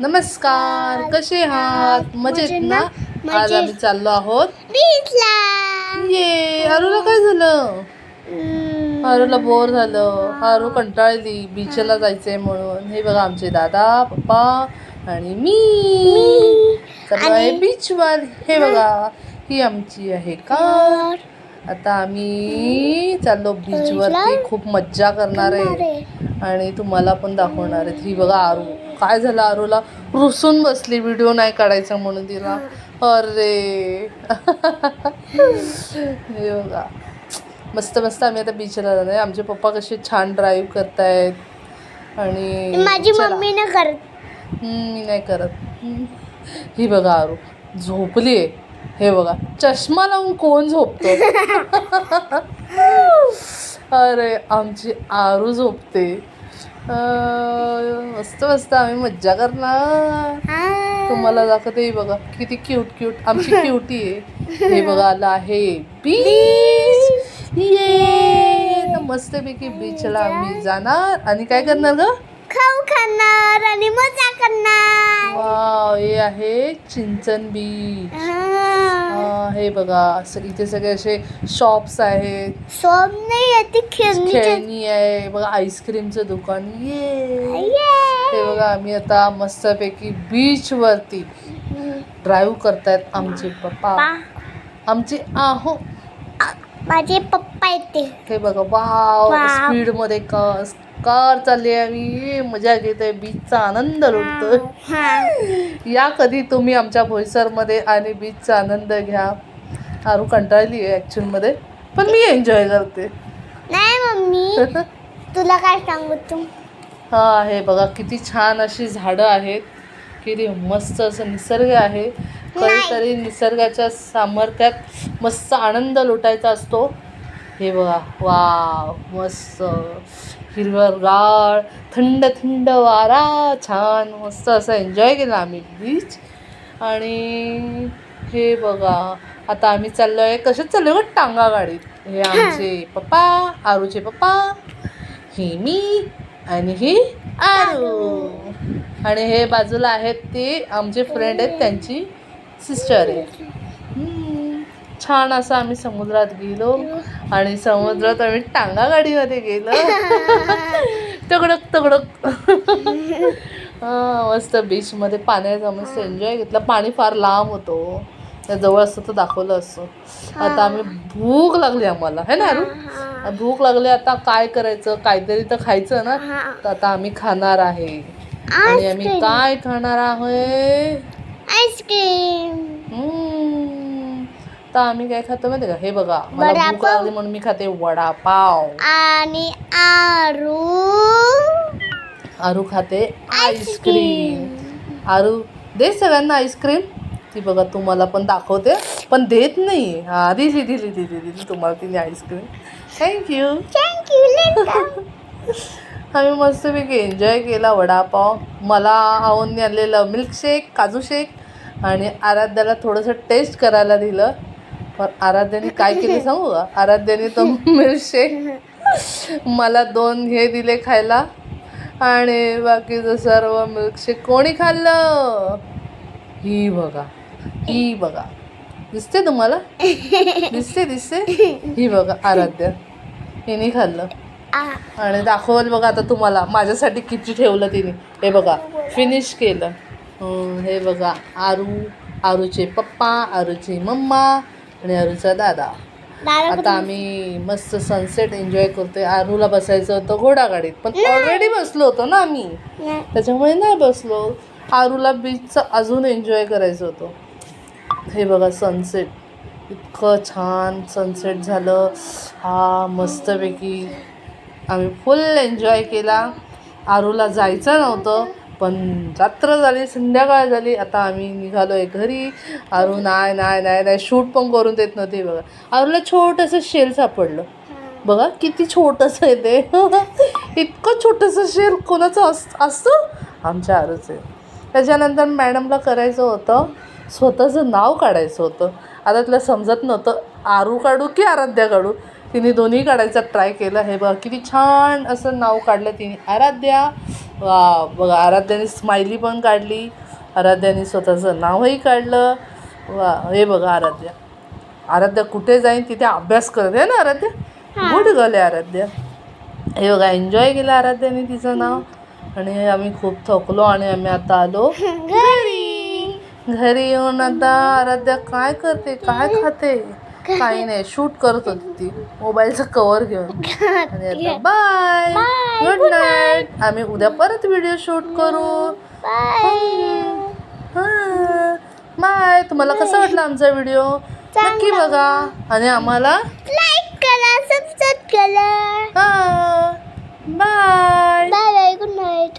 नमस्कार कसे आहात? मजेत ना? आज. आम्ही चाललो आहोत. ये आरूला काय झालं? आरूला बोर झालं. आरू कंटाळली बीचला जायचंय म्हणून. हे बघा आमचे दादा पप्पा आणि मी. आहे बीचवर हे बघा ही आमची आहे कार. आता आम्ही चाललो बीचवरती खूप मज्जा करणार आहे. आणि तुम्हाला पण दाखवणार आहेत. ही बघा आरू. काय झालं आरूला? रुसून बसली व्हिडिओ नाही काढायचा म्हणून तिला. अरे. हे बघा. मस्त मस्त आम्ही आता बीचला जाणार आहे. आमचे पप्पा कसे छान ड्राईव्ह करतायत. आणि माझी. मम्मी न करत. मी नाही करत. ही बघा आरू झोपली आहे. हे बघा चष्मा लावून कोण झोपतो? अरे आमची आरू झोपते. मस्त मस्त आम्ही मज्जा करणार. तुम्हाला दाखवते बघा किती क्यूट क्यूट आमची क्युटी आहे. हे बघा आलं आहे. बीच ये तर मस्तपैकी बीचला आम्ही जाणार. आणि काय करणार ग? खाऊ खाणार आणि मजा करणार. वाव हे आहे चिंचन बीच हा, बघा. असं इथे सगळे असे शॉप्स आहेत. सोम नाही येते खेळणी खेळणी आहे. बघा आईस्क्रीमचं दुकान. ये हे बघा आम्ही आता मस्तपैकी बीच वरती ड्राईव्ह करतायत आमचे पप्पा. आमचे आहो. माझे पप्पा येते. हे बघा वाव वाव. स्पीडमध्ये कार कार चालली आहे आम्ही. मजा घेतोय बीचचा आनंद लुटतोय. या कधी तुम्ही आमच्या बोईसरमध्ये आणि बीचचा आनंद घ्या. आरू कंटाळली आहे ॲक्च्युअलमध्ये पण मी एन्जॉय करते. नाही मम्मी तुला काय सांगू तू? हा हे बघा किती छान अशी झाडं आहेत. किती मस्त असं निसर्ग आहे. कधीतरी निसर्गाच्या सामर्थ्यात मस्त आनंद लुटायचा असतो. हे बघा वा मस्त. हिरवगाळ थंड थंड वारा छान मस्त असं एन्जॉय केलं आम्ही बीच आणि हे बघा आता आम्ही चाललो आहे कशात चाललो आहे टांगा गाडीत. हे आमचे पप्पा आरूचे पप्पा हे मी आणि ही आरू. आणि हे बाजूला आहेत ते आमचे फ्रेंड आहेत त्यांची सिस्टर आहे छान असं आम्ही समुद्रात गेलो आणि समुद्रात आम्ही टांगा गाडीमध्ये गेलो. तगडक तगडक. हा, मस्त बीचमध्ये पाण्याचा मस्त एन्जॉय घेतला. पाणी फार लांब होतो त्या जवळ असतं तर दाखवलं असं आता आम्ही भूक लागली आम्हाला. है ना अरू भूक लागली आता काय करायचं? काहीतरी तर खायचं ना. तर आता आम्ही खाणार आहे. आणि आम्ही काय खाणार आहोत आईस्क्रीम. तर आम्ही काय खातो माहिती का? हे बघा मला भूक. लागली म्हणून मी खाते वडापाव. आणि आरू. आरू खाते आईस्क्रीम. आरू दे सगळ्यांना आईस्क्रीम. ती बघा तुम्हाला पण दाखवते पण देत नाही. हा दिली दिली दिली दिली तुम्हाला तिने आईस्क्रीम. थँक्यू थँक्यू आम्ही मस्तपैकी एन्जॉय केला वडापाव. मला आवून आणलेलं मिल्कशेक काजू शेक आणि आराध्याला थोडंसं टेस्ट करायला दिलं. पण आराध्याने काय केले सांगू का? आराध्याने तो मिल्कशेक मला दोन हे दिले खायला आणि बाकीचं सर्व मिल्कशेक कोणी खाल्लं? ही बघा ही बघा. दिसते तुम्हाला? दिसते दिसते? ही बघा आराध्या. हिने खाल्लं. आणि दाखवल बघा आता तुम्हाला. माझ्यासाठी किती ठेवलं तिने. हे बघा फिनिश केलं. हं, हे बघा आरू आरूचे पप्पा आरूची मम्मा आणि आरूचा दादा. आता आम्ही मस्त सनसेट एन्जॉय करतोय. आरूला बसायचं होतं घोडागाडीत पण ऑलरेडी बसलो होतो ना आम्ही. त्याच्यामुळे नाही बसलो. आरूला बीचचं अजून एन्जॉय करायचं होतं. हे बघा सनसेट इतकं छान सनसेट झालं. हा मस्तपैकी आम्ही फुल एन्जॉय केला. आरूला जायचं नव्हतं. पण रात्र झाली संध्याकाळ झाली आता आम्ही निघालो आहे घरी. अरू नाही नाही नाही नाही शूट पण करून देत नव्हते बघा. अरूला छोटंसं शेल सापडलं. बघा किती छोटंसं आहे ते. इतकं छोटंसं शेल कोणाचं अस असतं? आमच्या आरूचं. आहे त्याच्यानंतर मॅडमला करायचं होतं स्वतःचं नाव काढायचं होतं. आता तिला समजत नव्हतं आरू काढू की आराध्या काढू? तिने दोन्ही काढायचा ट्राय केला. हे बघा किती छान असं नाव काढलं तिने. आराध्या वा बघा आराध्याने स्माइली पण काढली. आराध्याने स्वतःचं नावही काढलं. वा हे बघा आराध्या. आराध्या कुठे जाईन तिथे अभ्यास करते ना आराध्या? गुड गर्ल आहे आराध्या. हे बघा एन्जॉय केलं आराध्याने तिचं नाव. आणि आम्ही खूप थकलो आणि आम्ही आता आलो घरी. घरी येऊन आता आराध्या काय करते काय खाते? काही नाही शूट करत होती ती. मोबाईलचं कवर घेऊन. बाय. गुड नाईट आम्ही उद्या परत व्हिडिओ शूट करू. बाय तुम्हाला कसा वाटला आमचा व्हिडिओ नक्की बघा. आणि आम्हाला लाईक करा सबस्क्राईब करा. Bye bye bye good night